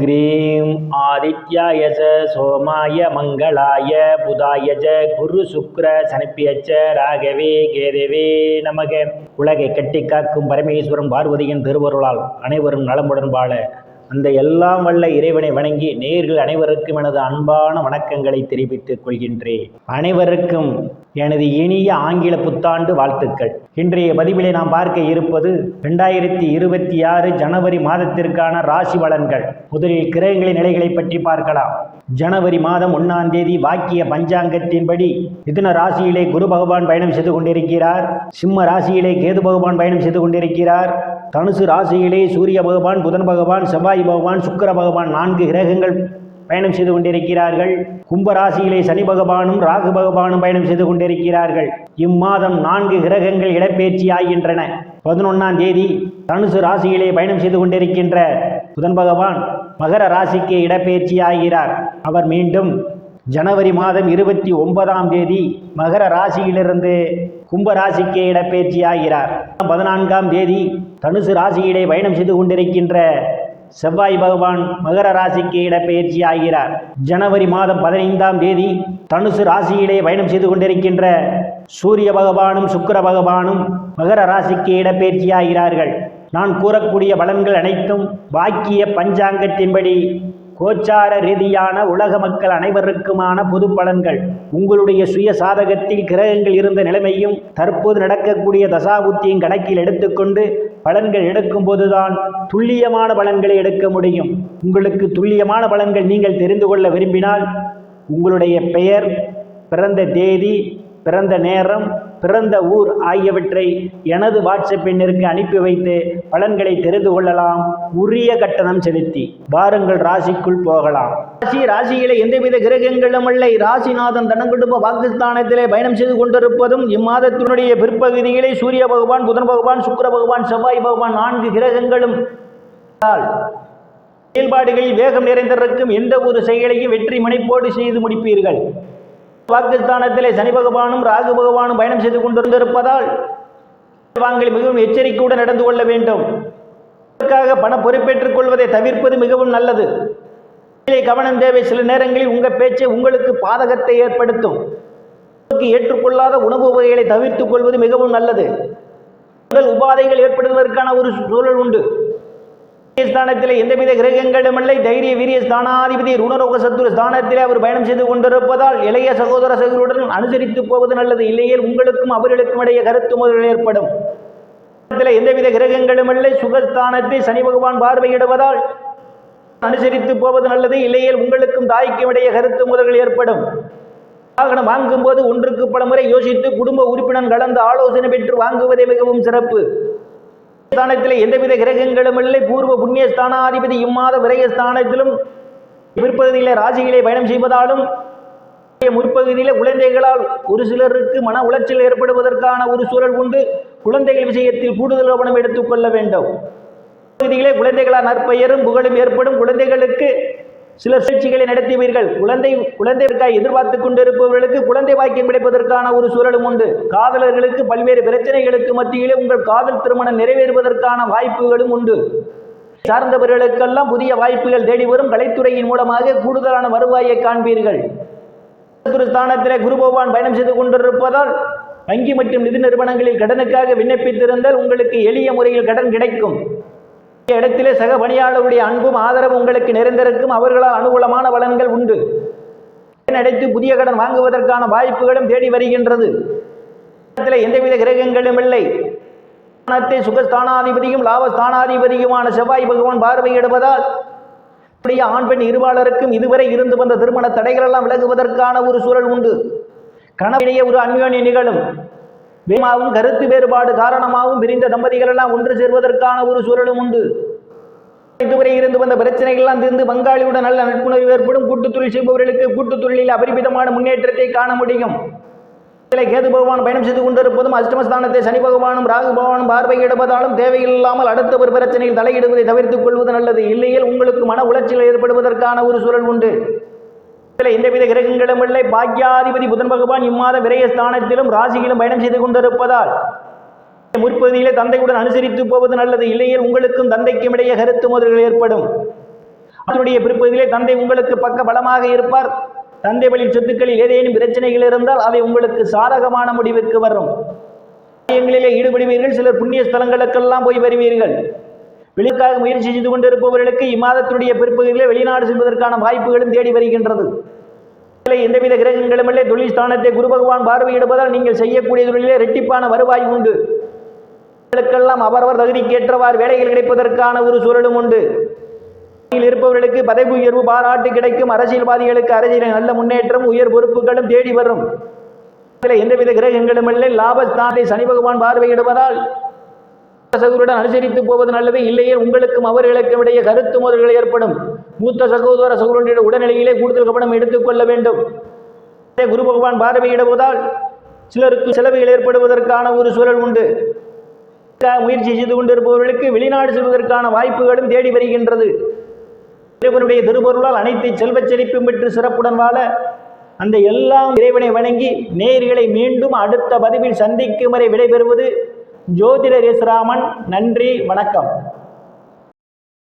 Cream ஆதித்யாய ச சோமாய மங்களாய புதாய ச குரு சுக்ர சனிப்பியச்ச ராகவே கேதவே நமக உலகை கட்டி காக்கும் பரமேஸ்வரன் பார்வதியின் திருவருளால் அனைவரும் நலமுடன் வாழ அந்த எல்லாம் வல்ல இறைவனை வணங்கி நேர்கள் அனைவருக்கும் எனது அன்பான வணக்கங்களை தெரிவித்துக் கொள்கின்றேன். அனைவருக்கும் எனது இனிய ஆங்கில புத்தாண்டு வாழ்த்துக்கள். இன்றைய பதிவிலே நாம் பார்க்க இருப்பது ரெண்டாயிரத்தி இருபத்தி ஆறு ஜனவரி மாதத்திற்கான ராசி பலன்கள். முதலில் கிரகங்களின் நிலைகளை பற்றி பார்க்கலாம். ஜனவரி மாதம் ஒன்றாம் தேதி வாக்கிய பஞ்சாங்கத்தின்படி மிதுன ராசியிலே குரு பகவான் பயணம் செய்து கொண்டிருக்கிறார். சிம்ம ராசியிலே கேது பகவான் பயணம் செய்து கொண்டிருக்கிறார். தனுசு ராசியிலே சூரிய பகவான் புதன் பகவான் செவ்வாய் பகவான் சுக்கிர பகவான் நான்கு கிரகங்கள் பயணம் செய்து கொண்டிருக்கிறார்கள். கும்பராசியிலே சனி பகவானும் ராகு பகவானும் பயணம் செய்து கொண்டிருக்கிறார்கள். இம்மாதம் நான்கு கிரகங்கள் இடப்பெயர்ச்சி ஆகின்றன. பதினொன்னாம் தேதி தனுசு ராசியிலே பயணம் செய்து கொண்டிருக்கின்ற புதன் பகவான் மகர ராசிக்கு இடப்பெயர்ச்சி ஆகிறார். அவர் மீண்டும் ஜனவரி மாதம் இருபத்தி ஒன்பதாம் தேதி மகர ராசியிலிருந்து கும்ப ராசிக்கே இடப்பெயர்ச்சி ஆகிறார். பதினான்காம் தேதி தனுசு ராசியிலே பயணம் செய்து கொண்டிருக்கின்ற செவ்வாய் பகவான் மகர ராசிக்கு இடப்பெயர்ச்சி ஆகிறார் ஜனவரி மாதம் பதினைந்தாம் தேதி தனுசு ராசியிலே பயணம் செய்து கொண்டிருக்கின்ற சூரிய பகவானும் சுக்கிர பகவானும் மகர ராசிக்கு இடப்பெயர்ச்சி ஆகிறார்கள் நான் கூறக்கூடிய பலன்கள் அனைத்தும் வாக்கிய பஞ்சாங்கத்தின்படி கோச்சார ரீதியான உலக மக்கள் அனைவருக்குமான பொது பலன்கள். உங்களுடைய சுய சாதகத்தில் கிரகங்கள் இருந்த நிலைமையும் தற்போது நடக்கக்கூடிய தசாபுத்தியும் கணக்கில் எடுத்துக்கொண்டு பலன்கள் எடுக்கும் போதுதான் துல்லியமான பலன்களை எடுக்க முடியும். உங்களுக்கு துல்லியமான பலன்கள் நீங்கள் தெரிந்து கொள்ள விரும்பினால் உங்களுடைய பெயர் பிறந்த தேதி பிறந்த நேரம் பிறந்த ஊர் ஆகியவற்றை எனது வாட்ஸ்அப் எண்ணிற்கு அனுப்பி வைத்து பலன்களை தெரிந்து கொள்ளலாம். உரிய கட்டணம் செலுத்தி வாருங்கள் ராசிக்குள் போகலாம். ராசி ராசியிலே எந்தவித கிரகங்களும் இல்லை. ராசிநாதன் தனங்குடும்ப பாகிஸ்தானத்திலே பயணம் செய்து கொண்டிருப்பதும் இம்மாதத்தினுடைய பிற்பகுதியிலே சூரிய பகவான் புதன் பகவான் சுக்கிர பகவான் செவ்வாய் பகவான் நான்கு கிரகங்களும் செயல்பாடுகளில் வேகம் நிறைந்திருக்கும் எந்த ஒரு செயலையும் வெற்றி முனைப்போடு செய்து முடிப்பீர்கள். பாகிஸ்தானத்திலே சனி பகவானும் ராகு பகவானும் பயணம் செய்து கொண்டிருந்திருப்பதால் வாங்கல் மிகவும் எச்சரிக்கையுடன் நடந்து கொள்ள வேண்டும். அதற்காக பண பொறுப்பேற்றுக் கொள்வதை தவிர்ப்பது மிகவும் நல்லது. கவனம் தேவை. சில நேரங்களில் உங்கள் பேச்சை உங்களுக்கு பாதகத்தை ஏற்படுத்தும். ஏற்றுக்கொள்ளாத உணவு வகைகளை தவிர்த்துக் கொள்வது மிகவும் நல்லது. உடல் உபாதைகள் ஏற்படுவதற்கான ஒரு சூழல் உண்டு. ஸ்தானத்தில் எந்தவித கிரகங்களும் இல்லை. தைரிய வீரிய ஸ்தானாதிபதி ருணரோக சத்துரு ஸ்தானத்தில் அவர் பயணம் செய்து கொண்டிருப்பதால் இளைய சகோதர சகோதரருடன் அனுசரித்து போவது நல்லது. இல்லையேல் உங்களுக்கும் அவர்களுக்கும் இடையே கருத்து முதல் ஏற்படும். எந்தவித கிரகங்களும் இல்லை. சுகஸ்தானத்தை சனி பகவான் பார்வையிடுவதால் அனுசரித்து போவது நல்லது. இல்லையே உங்களுக்கும் தாய்க்கும் இடையே கருத்து முதல்கள் ஏற்படும். வாகனம் வாங்கும்போது ஒன்றுக்கு பல முறை யோசித்து குடும்ப உறுப்பினர் கலந்து ஆலோசனை பெற்று வாங்குவதே மிகவும் சிறப்பு. ஸ்தானத்தில் எந்தவித கிரகங்களும் இல்லை. பூர்வ புண்ணிய ஸ்தானாதிபதி இம்மாத விரய ஸ்தானத்திலும் பிற்பகுதியில் ராசிகளை பயணம் செய்வதாலும் முற்பகுதியில் குழந்தைகளால் ஒரு சிலருக்கு மன உளைச்சல் ஏற்படுவதற்கான ஒரு சூழல் உண்டு. குழந்தைகள் விஷயத்தில் கூடுதல் கவனம் எடுத்துக்கொள்ள வேண்டும். பகுதியிலே குழந்தைகளால் நற்பெயரும் புகழும் ஏற்படும். குழந்தைகளுக்கு சில சுழற்சிகளை நடத்துவீர்கள் குழந்தை குழந்தைக்காய் எதிர்பார்த்து கொண்டிருப்பவர்களுக்கு குழந்தை வாக்கியம் கிடைப்பதற்கான ஒரு சூழலும் உண்டு. காதலர்களுக்கு பல்வேறு பிரச்சனைகளுக்கு மத்தியிலே உங்கள் காதல் திருமணம் நிறைவேறுவதற்கான வாய்ப்புகளும் உண்டு. சார்ந்தவர்களுக்கெல்லாம் புதிய வாய்ப்புகள் தேடி வரும். கலைத்துறையின் மூலமாக கூடுதலான வருவாயை காண்பீர்கள். ஸ்தானத்திலே குரு பகவான் பயணம் செய்து கொண்டிருப்பதால் வங்கி மற்றும் நிதி நிறுவனங்களில் கடனுக்காக விண்ணப்பித்திருந்தால் உங்களுக்கு எளிய முறையில் கடன் கிடைக்கும். இடத்திலே சக பணியாளருடைய அன்பும் ஆதரவும் உங்களுக்கு நிறைந்திருக்கும். அவர்களால் அனுகூலமான பலன்கள் உண்டு. அடைத்து புதிய கடன் வாங்குவதற்கான வாய்ப்புகளும் தேடி வருகின்றது. எந்தவித கிரகங்களும் இல்லை. ஸ்தானத்தை சுகஸ்தானாதிபதியும் லாபஸ்தானாதிபதியுமான செவ்வாய் பகவான் பார்வையிடுவதால் அப்படியே ஆண் பெண் இருவாளருக்கும் இதுவரை இருந்து வந்த திருமண தடைகள் எல்லாம் விலகுவதற்கான ஒரு சூழல் உண்டு. கணவனையே ஒரு அந்யோன்ய நிகழும். வேமாவும் கருத்து வேறுபாடு காரணமாகவும் பிரிந்த தம்பதிகள் எல்லாம் ஒன்று சேர்வதற்கான ஒரு சூழலும் உண்டு. இதுவரை இருந்து வந்த பிரச்சனைகள் எல்லாம் தீர்ந்து பங்காளியுடன் நல்ல நட்புணர்வு ஏற்படும். கூட்டுத்தொழில் செய்பவர்களுக்கு கூட்டுத் தொழிலில் அபரிமிதமான முன்னேற்றத்தை காண முடியும். இதில் கேது பகவான் பயணம் செய்து கொண்டிருப்பதும் அஷ்டமஸ்தானத்தை சனி பகவானும் ராகு பகவானும் பார்வையிடுவதாலும் தேவையில்லாமல் அடுத்த ஒரு பிரச்சனையில் தலையிடுவதை தவிர்த்துக் கொள்வது நல்லது. இல்லையில் உங்களுக்கு மன உளைச்சல் ஏற்படுவதற்கான ஒரு சூழல் உண்டு. எந்தவித கிரகங்களும் இல்லை பாக்யாதிபதி புதன் பகவான் இம்மாத விரயஸ்தானத்திலும் ராசியிலும் பயணம் செய்து கொண்டிருப்பதால் முற்பகுதியிலே தந்தையுடன் அனுசரித்து போவது நல்லது. இல்லையில் உங்களுக்கும் தந்தைக்கும் இடையே கருத்து மோதல்கள் ஏற்படும். அதனுடைய பிற்பகுதியிலே தந்தை உங்களுக்கு பக்க பலமாக இருப்பார். தந்தை வழி சொத்துக்களில் ஏதேனும் பிரச்சனைகள் இருந்தால் அவை உங்களுக்கு சாதகமான முடிவுக்கு வரும். காரியங்களிலே ஈடுபடுவீர்கள். சிலர் புண்ணிய ஸ்தலங்களுக்கெல்லாம் போய் வருவீர்கள். வெளிக்காக முயற்சி செய்து கொண்டிருப்பவர்களுக்கு இம்மாதத்தினுடைய பிற்பகுதியிலே வெளிநாடு செல்வதற்கான வாய்ப்புகளும் தேடி வருகின்றது. எந்தவித கிரகங்களும் இல்லை தொழில் ஸ்தானத்தை குரு பகவான் பார்வையிடுவதால் நீங்கள் செய்யக்கூடிய தொழிலே ரெட்டிப்பான வருவாய் உண்டு. அவர்களுக்கெல்லாம் அவரவர் தகுதிக்கேற்றவாறு வேலைகள் கிடைப்பதற்கான ஒரு சூழலும் உண்டு. இருப்பவர்களுக்கு பதவி உயர்வு பாராட்டு கிடைக்கும். அரசியல்வாதிகளுக்கு அரசியலில் நல்ல முன்னேற்றம் உயர் பொறுப்புகளும் தேடி வரும். எந்தவித கிரகங்களும் இல்லை லாபஸ்தானத்தை சனி பகவான் பார்வையிடுவதால் சகோதரருடன் அனுசரித்து போவது நல்லது. இல்லையே உங்களுக்கும் அவர்களுக்கும் இடையே கருத்து மோதல்கள் ஏற்படும். மூத்த சகோதர சகோதரனுடைய உடல்நிலையிலே கூடுதல் கவனம் எடுத்துக்கொள்ள வேண்டும். குரு பகவான் பார்வையிடுவதால் சிலருக்கு செலவுகள் ஏற்படுவதற்கான ஒரு சூழல் உண்டு. முயற்சி செய்து கொண்டிருப்பவர்களுக்கு வெளிநாடு செல்வதற்கான வாய்ப்புகளும் தேடி வருகின்றது. இறைவனுடைய திருப்பொருளால் அனைத்து செல்வச் செழிப்பும் பெற்று சிறப்புடன் வாழ அந்த எல்லாம் இறைவனை வணங்கி நேர்களை மீண்டும் அடுத்த பதிவில் சந்திக்கும் வரை விடைபெறுவது ஜோதிடர் ரேசுராமன் நன்றி வணக்கம்.